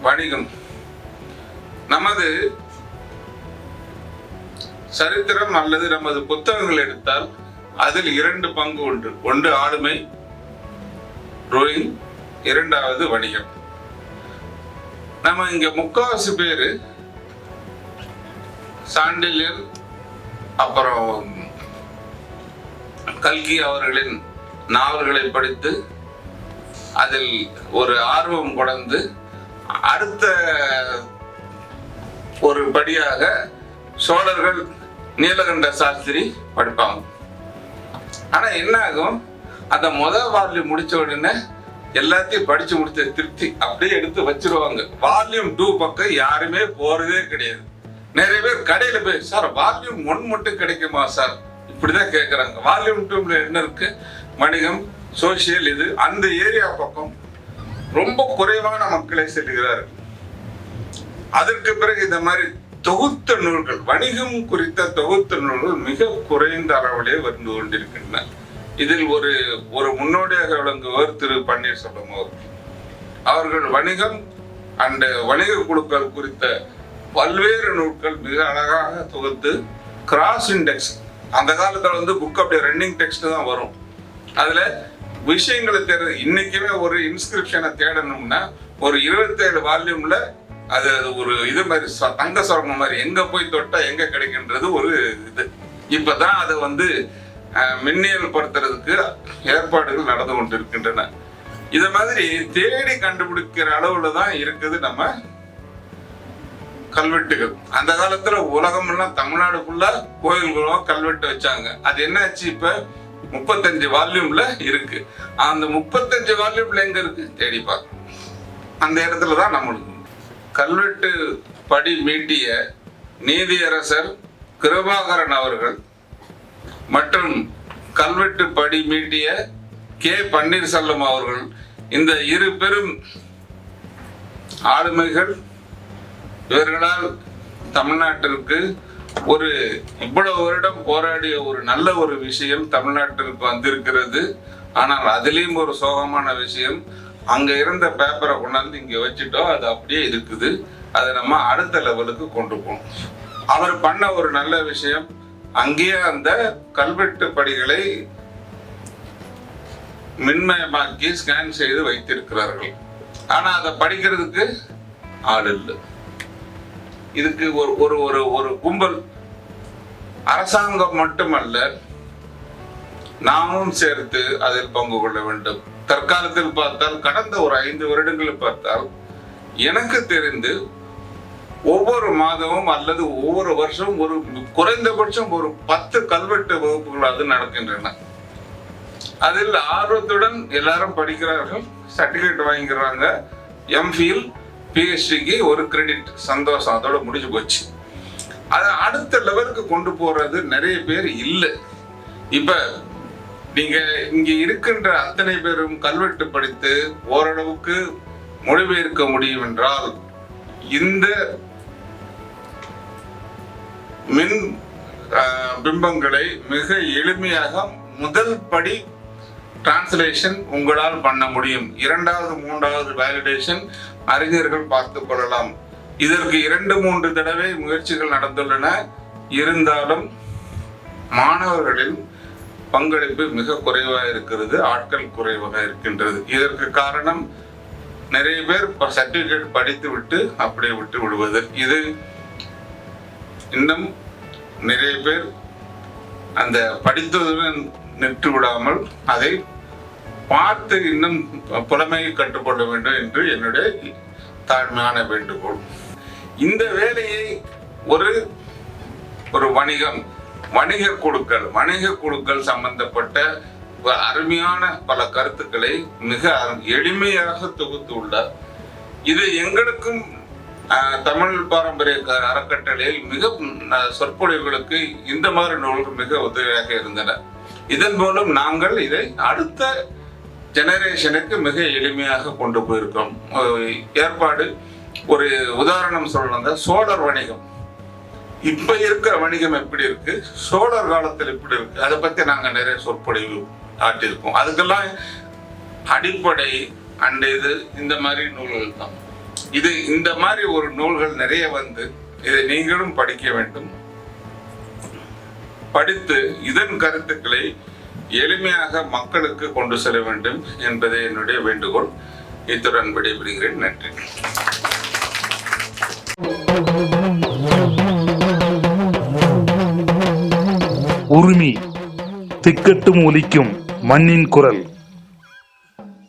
வணிகம். நமது சரித்திரம் அல்லது நமது புத்தகங்கள் எடுத்தால் அதில் இரண்டு பங்கு உண்டு. ஒன்று ஆளுமை ரோயிங் இரண்டாவது வணிகம். நம்ம இங்க முக்காவாசி பேரு சாண்டில்யர் அப்புறம் கல்கி அவர்களின் நாவல்களை படித்து அதில் ஒரு ஆர்வம் கொடந்து அடுத்த ஒரு படியாக சோழர்கள் நீலகண்ட சாஸ்திரி படிப்பாங்க. ஆனா என்ன ஆகும் அந்த முத வால்யூம் முடிச்ச உடனே எல்லாத்தையும் படிச்சு முடிச்ச திருப்தி அப்படியே எடுத்து வச்சிருவாங்க. வால்யூம் டூ பக்கம் யாருமே போறதே கிடையாது. நிறைய பேர் கடையில போய் சார் வால்யூம் ஒன் மட்டும் கிடைக்குமா சார்? இப்படிதான் கேக்குறாங்க. வால்யூம் டூல என்ன இருக்கு? வணிகம் சோசியல் இது அந்த ஏரியா பக்கம் ரொம்ப குறைவான மக்களை செல்கிறார்கள் அதற்கு பிறகு இந்த மாதிரி தொகுத்த நூல்கள் வணிகம் குறித்த தொகுத்த நூல்கள் மிக குறைந்த அளவிலே வந்து கொண்டிருக்கின்றன. இதில் ஒரு ஒரு முன்னோடியாக விளங்குவர் திரு பன்னீர்செல்வம் அவர்கள். அவர்கள் வணிகம் அந்த வணிக குழுக்கள் குறித்த பல்வேறு நூல்கள் மிக அழகாக தொகுத்து கிராஸ் இண்டெக்ஸ் அந்த காலத்துல வந்து புக் அப்படியே ரன்னிங் டெக்ஸ்ட் தான் வரும். அதுல விஷயங்களை தேட இன்னைக்குமே ஒரு இன்ஸ்கிரிப்ஷனை தேடணும்னா ஒரு இருபத்தேழு வால்யூம்ல அது அது ஒரு இது மாதிரி தங்க சுரங்கம் மாதிரி எங்க போய் தொட்டா எங்க கிடைக்கின்றது ஒரு இது. இப்பதான் அதை வந்து மின்னியல் படுத்துறதுக்கு ஏற்பாடுகள் நடந்து கொண்டிருக்கின்றன. இத மாதிரி தேடி கண்டுபிடிக்கிற அளவுல தான் இருக்குது நம்ம கல்வெட்டுகள். அந்த காலத்துல உலகம் எல்லாம் தமிழ்நாடு ஃபுல்லா கோயில்களும் கல்வெட்டு வச்சாங்க. அது என்னாச்சு இப்ப? முப்பத்தஞ்சு வால்யூம்ல இருக்கு. அந்த முப்பத்தஞ்சு வால்யூம்ல எங்க இருக்கு? தேடி பார்க்கணும் அந்த இடத்துல தான் நம்மளுக்கு கல்வெட்டு படி மீட்டிய நீதியரசர் கிருபாகரன் அவர்கள் மற்றும் கல்வெட்டு படி மீட்டிய கே. பன்னீர்செல்வம் அவர்கள் இந்த இரு பெரும் ஆளுமைகள் இவர்களால் தமிழ்நாட்டிற்கு ஒரு இவ்வளவு வருடம் போராடிய ஒரு நல்ல ஒரு விஷயம் தமிழ்நாட்டிற்கு வந்திருக்கிறது. ஆனால் அதுலேயும் ஒரு சோகமான விஷயம் அங்க இருந்த பேப்பரை கொண்டாந்து இங்க வச்சுட்டோம் அது அப்படியே இருக்குது. அதை நம்ம அடுத்த லெவலுக்கு கொண்டு போகணும். அவர் பண்ண ஒரு நல்ல விஷயம் அங்கேயே அந்த கல்வெட்டு படிகளை மின்மயமாக்கி ஸ்கேன் செய்து வைத்திருக்கிறார்கள். ஆனா அதை படிக்கிறதுக்கு ஆள் இல்லை. இதுக்கு ஒரு ஒரு ஒரு ஒரு கும்பல். அரசாங்கம் மட்டுமல்ல நாமும் சேர்த்து அதில் பங்கு கொள்ள வேண்டும். தற்காலத்தில் பார்த்தால் கடந்த ஒரு ஐந்து வருடங்களில் பார்த்தால் எனக்கு தெரிந்து ஒவ்வொரு மாதமும் அல்லது ஒவ்வொரு வருஷமும் ஒரு குறைந்தபட்சம் ஒரு பத்து கல்வெட்டு வகுப்புகளாவது நடக்கின்றன. அதில் ஆர்வத்துடன் எல்லாரும் படிக்கிறார்கள் சர்டிபிகேட் வாங்கிக்கிறாங்க எம்ஃபில் பிஎஸ்சிக்கு ஒரு கிரெடிட் சந்தோஷம் அதோட முடிஞ்சு போச்சு. அதை அடுத்த லெவலுக்கு கொண்டு போறது நிறைய பேர் இல்லை. இப்ப நீங்க இங்க இருக்கின்ற அத்தனை பேரும் கல்வெட்டு படித்து ஓரளவுக்கு மொழிபெயர்க்க முடியும் என்றால் இந்த மின் பிம்பங்களை மிக எளிமையாக முதல் படி டிரான்ஸ்லேஷன் உங்களால் பண்ண முடியும். இரண்டாவது மூன்றாவது வேலிடேஷன் அறிஞர்கள் பார்த்து கொள்ளலாம். இதற்கு இரண்டு மூன்று தடவை முயற்சிகள் நடந்துள்ளன. இருந்தாலும் மாணவர்களின் பங்களிப்பு மிக குறைவாக இருக்கிறது ஆட்கள் குறைவாக இருக்கின்றது. இதற்கு காரணம் நிறைய பேர் சர்டிபிகேட் படித்து விட்டு அப்படியே விட்டு விடுவது. இது இன்னும் நிறைய பேர் அந்த படித்ததுடன் நின்று விடாமல் அதை பார்த்து இன்னும் புலமையை கற்றுக்கொள்ள வேண்டும் என்று என்னுடைய தாழ்மையான வேண்டுகோள். இந்த வேலையை ஒரு ஒரு வணிகம் வணிக குழுக்கள் வணிக குழுக்கள் சம்பந்தப்பட்ட அருமையான பல கருத்துக்களை மிக அரு- எளிமையாக தொகுத்து உள்ளார். இது எங்களுக்கும் தமிழ் பாரம்பரிய க- அறக்கட்டளையில் மிக சொற்பொழிவுகளுக்கு இந்த மாதிரி நூல்கள் மிக உதவியாக இருந்தன. இதன் மூலம் நாங்கள் இதை அடுத்த ஜெனரேஷனுக்கு மிக எளிமையாக கொண்டு போயிருக்கோம். ஏற்பாடு ஒரு உதாரணம் சொல்லணுங்க சோழர் வணிகம். இப்ப இருக்கிற வணிகம் எப்படி இருக்கு? சோழர் காலத்தில் எப்படி இருக்கு? அதை பத்தி நாங்க நிறைய சொற்பொழிவு ஆட்டியிருக்கோம் அதுக்கெல்லாம் அடிப்படை அண்ட் இது இந்த மாதிரி நூல்கள் தான். இது இந்த மாதிரி ஒரு நூல்கள் நிறைய வந்து இதை நீங்களும் படிக்க வேண்டும். படித்து இதன் கருத்துக்களை எளிமையாக மக்களுக்கு கொண்டு செல்ல வேண்டும் என்பதே என்னுடைய வேண்டுகோள். இத்துடன் விடைபெறுகிறேன். நன்றி. உரிமை திக்கட்டும் ஒலிக்கும் மண்ணின் குரல்.